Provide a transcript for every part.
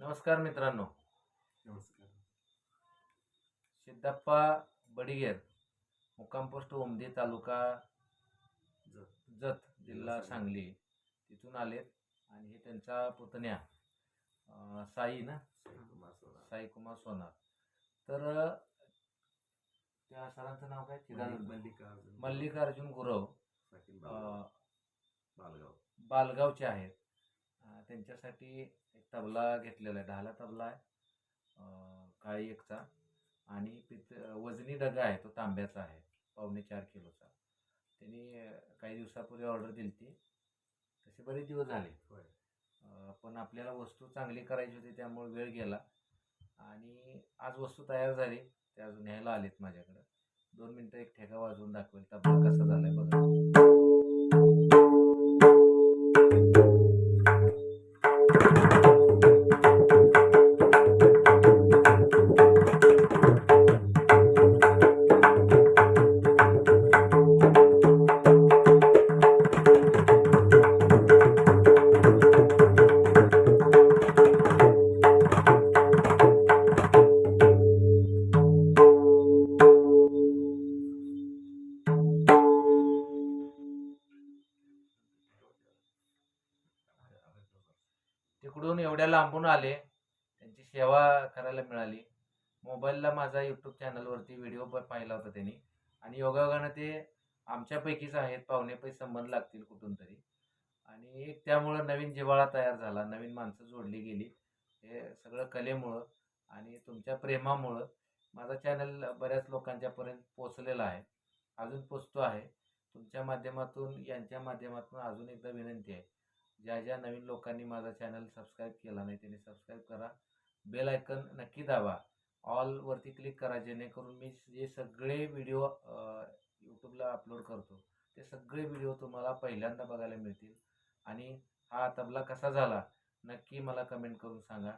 नमस्कार मित्रांनो. नमस्कार. सिद्धप्पा बडिगेर मुक्काम पोस्ट ओमदी तालुका जत. जिल्हा सांगली. तिथून आलेत आणि हे त्यांचा पुतण्या अं, साई ना. साई कुमार सोनार. तर त्या सरांचं नाव काय? चिदानंद मल्लिकार्जुन गुरव. बालगाव. अं, बालगाव. बालगावचे आहेत. त्यांच्यासाठी एक तबला घेतलेला आहे ढाला तबला आहे काळी एकचा. आणि पित वजनी डगा आहे तो तांब्याचा आहे पावणे चार किलोचा. त्यांनी काही दिवसापूर्वी ऑर्डर दिली ती तसे बरेच दिवस झाले. पण आपल्याला वस्तू चांगली करायची होती त्यामुळे वेळ गेला. आणि आज वस्तू तयार झाली ते अजून न्यायला आलेत माझ्याकडं. दोन मिनटं एक ठेका वाजवून दाखवेल तबला कसा झालाय बघा. तिकडून एवढ्या लांबून आले त्यांची सेवा करायला मिळाली. मोबाईलला माझा यूट्यूब चॅनलवरती व्हिडिओ पाहिला होता त्यांनी. आणि योगायोगानं ते आमच्यापैकीच आहेत पाहुणेपैकी संबंध लागतील कुठून तरी. आणि एक त्यामुळं नवीन जिव्हाळा तयार झाला नवीन माणसं जोडली गेली. हे सगळं कलेमुळं आणि तुमच्या प्रेमामुळं माझा चॅनल बऱ्याच लोकांच्यापर्यंत पोचलेला आहे. अजून पोचतो आहे. तुमच्या माध्यमातून यांच्या माध्यमातून अजून एकदा विनंती आहे. ज्या ज्या नवीन लोकांनी माझा चॅनल सबस्क्राईब केला नाही त्यांनी सबस्क्राईब करा. बेल आयकन नक्की दाबा. ऑलवरती क्लिक करा जेणेकरून मी जे सगळे व्हिडिओ यूट्यूबला अपलोड करतो ते सगळे व्हिडिओ तुम्हाला पहिल्यांदा बघायला मिळतील. आणि हा तबला कसा झाला नक्की मला कमेंट करून सांगा.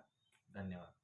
धन्यवाद.